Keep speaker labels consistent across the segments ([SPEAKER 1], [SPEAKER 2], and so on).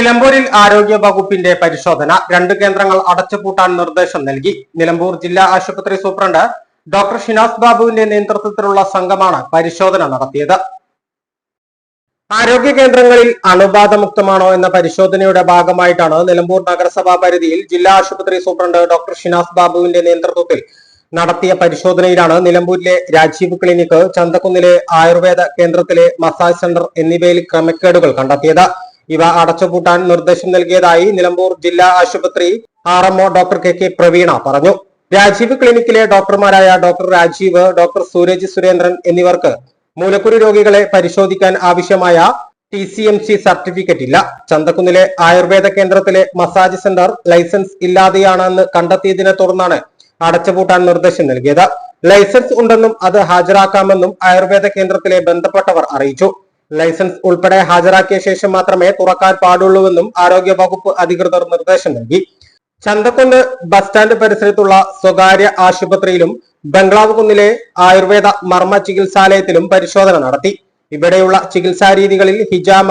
[SPEAKER 1] നിലമ്പൂരിൽ ആരോഗ്യ വകുപ്പിന്റെ പരിശോധന. രണ്ട് കേന്ദ്രങ്ങൾ അടച്ചുപൂട്ടാൻ നിർദ്ദേശം നൽകി. നിലമ്പൂർ ജില്ലാ ആശുപത്രി സൂപ്രണ്ട് ഡോക്ടർ ഷിനാസ് ബാബുവിന്റെ നേതൃത്വത്തിലുള്ള സംഘമാണ് പരിശോധന നടത്തിയത്. ആരോഗ്യ കേന്ദ്രങ്ങളിൽ അണുബാധമുക്തമാണോ എന്ന പരിശോധനയുടെ ഭാഗമായിട്ടാണ് നിലമ്പൂർ നഗരസഭാ പരിധിയിൽ ജില്ലാ ആശുപത്രി സൂപ്രണ്ട് ഡോക്ടർ ഷിനാസ് ബാബുവിന്റെ നേതൃത്വത്തിൽ നടത്തിയ പരിശോധനയിലാണ് നിലമ്പൂരിലെ രാജീവ് ക്ലിനിക്ക് ചന്തക്കുന്നിലെ ആയുർവേദ കേന്ദ്രത്തിലെ മസാജ് സെന്റർ എന്നിവയിൽ ക്രമക്കേടുകൾ കണ്ടെത്തിയത്. ഇവ അടച്ചുപൂട്ടാൻ നിർദ്ദേശം നൽകിയതായി നിലമ്പൂർ ജില്ലാ ആശുപത്രി R MO doctor K K Praveena പറഞ്ഞു. രാജീവ് ക്ലിനിക്കിലെ ഡോക്ടർമാരായ ഡോക്ടർ രാജീവ് ഡോക്ടർ സൂരജ് സുരേന്ദ്രൻ എന്നിവർക്ക് മൂലക്കുരു രോഗികളെ പരിശോധിക്കാൻ ആവശ്യമായ T C M C certificate ഇല്ല. ചന്തക്കുന്നിലെ ആയുർവേദ കേന്ദ്രത്തിലെ മസാജ് സെന്റർ ലൈസൻസ് ഇല്ലാതെയാണെന്ന് കണ്ടെത്തിയതിനെ തുടർന്നാണ് അടച്ചുപൂട്ടാൻ നിർദ്ദേശം നൽകിയത്. ലൈസൻസ് ഉണ്ടെന്നും അത് ഹാജരാക്കാമെന്നും ആയുർവേദ കേന്ദ്രത്തിലെ ബന്ധപ്പെട്ടവർ അറിയിച്ചു. ലൈസൻസ് ഉൾപ്പെടെ ഹാജരാക്കിയ ശേഷം മാത്രമേ തുറക്കാൻ പാടുള്ളൂവെന്നും ആരോഗ്യ വകുപ്പ് അധികൃതർ നിർദ്ദേശം നൽകി. ചന്തക്കുന്ന് ബസ് സ്റ്റാൻഡ് പരിസരത്തുള്ള സ്വകാര്യ ആശുപത്രിയിലും ബംഗ്ലാവ് കുന്നിലെ ആയുർവേദ മർമ്മ ചികിത്സാലയത്തിലും പരിശോധന നടത്തി. ഇവിടെയുള്ള ചികിത്സാ രീതികളിൽ ഹിജാമ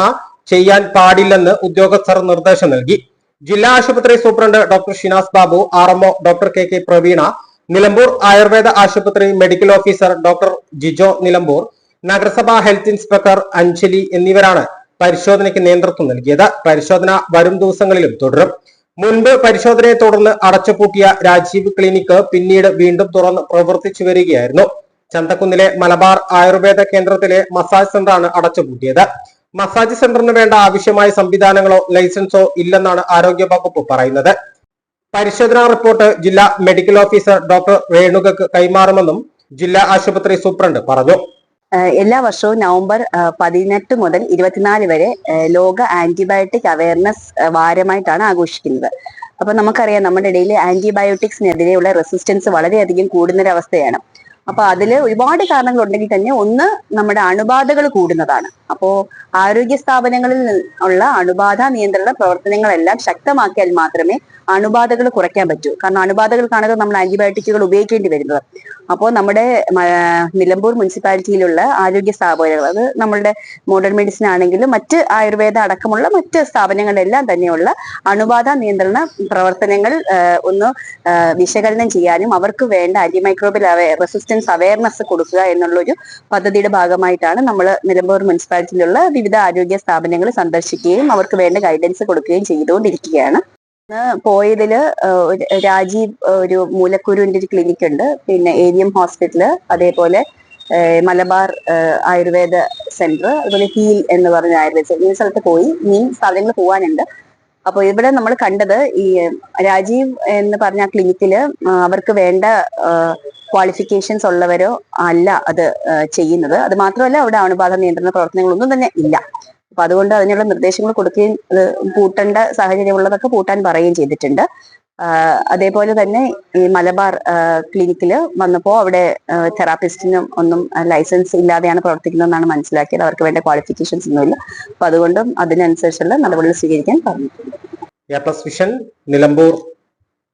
[SPEAKER 1] ചെയ്യാൻ പാടില്ലെന്ന് ഉദ്യോഗസ്ഥർ നിർദ്ദേശം നൽകി. ജില്ലാ ആശുപത്രി superintendent doctor Shinas Babu R MO doctor K K Praveena Nilambur Ayurveda ആശുപത്രി medical officer doctor Jijo Nilambur നഗരസഭാ ഹെൽത്ത് ഇൻസ്പെക്ടർ അഞ്ജലി എന്നിവരാണ് പരിശോധനയ്ക്ക് നേതൃത്വം നൽകിയത്. പരിശോധന വരും ദിവസങ്ങളിലും തുടരും. മുൻപ് പരിശോധനയെ തുടർന്ന് അടച്ചുപൂട്ടിയ രാജീവ് ക്ലിനിക്ക് പിന്നീട് വീണ്ടും തുറന്ന് പ്രവർത്തിച്ചു വരികയായിരുന്നു. ചന്തക്കുന്നിലെ മലബാർ ആയുർവേദ കേന്ദ്രത്തിലെ മസാജ് സെന്ററാണ് അടച്ചുപൂട്ടിയത്. മസാജ് സെന്ററിന് വേണ്ട ആവശ്യമായ സംവിധാനങ്ങളോ ലൈസൻസോ ഇല്ലെന്നാണ് ആരോഗ്യ വകുപ്പ് പറയുന്നത്. പരിശോധനാ റിപ്പോർട്ട് ജില്ലാ മെഡിക്കൽ ഓഫീസർ ഡോക്ടർ രേണുകക്ക് കൈമാറുമെന്നും ജില്ലാ ആശുപത്രി സൂപ്രണ്ട് പറഞ്ഞു.
[SPEAKER 2] എല്ലാ വർഷവും നവംബർ പതിനെട്ട് മുതൽ ഇരുപത്തിനാല് വരെ ലോക ആന്റിബയോട്ടിക് അവയർനെസ് വാരമായിട്ടാണ് ആഘോഷിക്കുന്നത്. അപ്പൊ നമുക്കറിയാം നമ്മുടെ ഇടയിൽ ആന്റിബയോട്ടിക്സിനെതിരെയുള്ള റെസിസ്റ്റൻസ് വളരെയധികം കൂടുന്നൊരവസ്ഥയാണ്. അപ്പൊ അതിൽ ഒരുപാട് കാരണങ്ങൾ ഉണ്ടെങ്കിൽ തന്നെ ഒന്ന് നമ്മുടെ അണുബാധകൾ കൂടുന്നതാണ്. അപ്പോ ആരോഗ്യ സ്ഥാപനങ്ങളിൽ ഉള്ള അണുബാധ നിയന്ത്രണ പ്രവർത്തനങ്ങളെല്ലാം ശക്തമാക്കിയാൽ മാത്രമേ അണുബാധകൾ കുറയ്ക്കാൻ പറ്റൂ. കാരണം അണുബാധകൾക്കാണ് നമ്മൾ ആന്റിബയോട്ടിക്കുകൾ ഉപയോഗിക്കേണ്ടി വരുന്നത്. അപ്പോൾ നമ്മുടെ നിലമ്പൂർ മുനിസിപ്പാലിറ്റിയിലുള്ള ആരോഗ്യ സ്ഥാപനങ്ങൾ അത് നമ്മളുടെ മോഡേൺ മെഡിസിൻ ആണെങ്കിലും മറ്റ് ആയുർവേദ അടക്കമുള്ള മറ്റ് സ്ഥാപനങ്ങളിലെല്ലാം തന്നെയുള്ള അണുബാധ നിയന്ത്രണ പ്രവർത്തനങ്ങൾ ഒന്ന് വിശകലനം ചെയ്യാനും അവർക്ക് വേണ്ട ആന്റിമൈക്രോബിൽ റെസിസ്റ്റൻസ് അവയർനെസ് കൊടുക്കുക എന്നുള്ള ഒരു പദ്ധതിയുടെ ഭാഗമായിട്ടാണ് നമ്മൾ നിലമ്പൂർ മുനിസിപ്പാലിറ്റിയിലുള്ള വിവിധ ആരോഗ്യ സ്ഥാപനങ്ങൾ സന്ദർശിക്കുകയും അവർക്ക് വേണ്ട ഗൈഡൻസ് കൊടുക്കുകയും ചെയ്തുകൊണ്ടിരിക്കുകയാണ്. പോയതിൽ രാജീവ് ഒരു മൂലക്കുരുവിന്റെ ഒരു ക്ലിനിക് ഉണ്ട്. പിന്നെ ഏരിയം ഹോസ്പിറ്റൽ അതേപോലെ മലബാർ ആയുർവേദ സെന്റർ അതുപോലെ ഹീൽ എന്ന് പറഞ്ഞ ആയുർവേദ സെന്റർ ഈ സ്ഥലത്ത് പോയി ഇനിയും സ്ഥലങ്ങൾ പോകാനുണ്ട് അപ്പോൾ ഇവിടെ നമ്മൾ കണ്ടത് ഈ രാജീവ് എന്ന് പറഞ്ഞ ക്ലിനിക്കിൽ അവർക്ക് വേണ്ട ക്വാളിഫിക്കേഷൻസ് ഉള്ളവരോ അല്ല അത് ചെയ്യുന്നത്. അത് മാത്രമല്ല അവിടെ അണുബാധ നിയന്ത്രണ പ്രവർത്തനങ്ങളൊന്നും തന്നെ ഇല്ല. അപ്പൊ അതുകൊണ്ട് അതിനുള്ള നിർദ്ദേശങ്ങൾ കൊടുക്കുകയും അത് പൂട്ടേണ്ട സാഹചര്യമുള്ളതൊക്കെ പൂട്ടാൻ പറയുകയും ചെയ്തിട്ടുണ്ട്. അതേപോലെ തന്നെ ഈ മലബാർ ക്ലിനിക്കിൽ വന്നപ്പോൾ അവിടെ തെറാപ്പിസ്റ്റിനും ഒന്നും ലൈസൻസ് ഇല്ലാതെയാണ് പ്രവർത്തിക്കുന്നതെന്നാണ് മനസ്സിലാക്കിയത്. അവർക്ക് വേണ്ട ക്വാളിഫിക്കേഷൻസ് ഒന്നുമില്ല. അപ്പൊ അതുകൊണ്ടും അതിനനുസരിച്ചുള്ള നടപടികൾ സ്വീകരിക്കാൻ പറഞ്ഞിട്ടുണ്ട്.
[SPEAKER 1] Vision Nilambur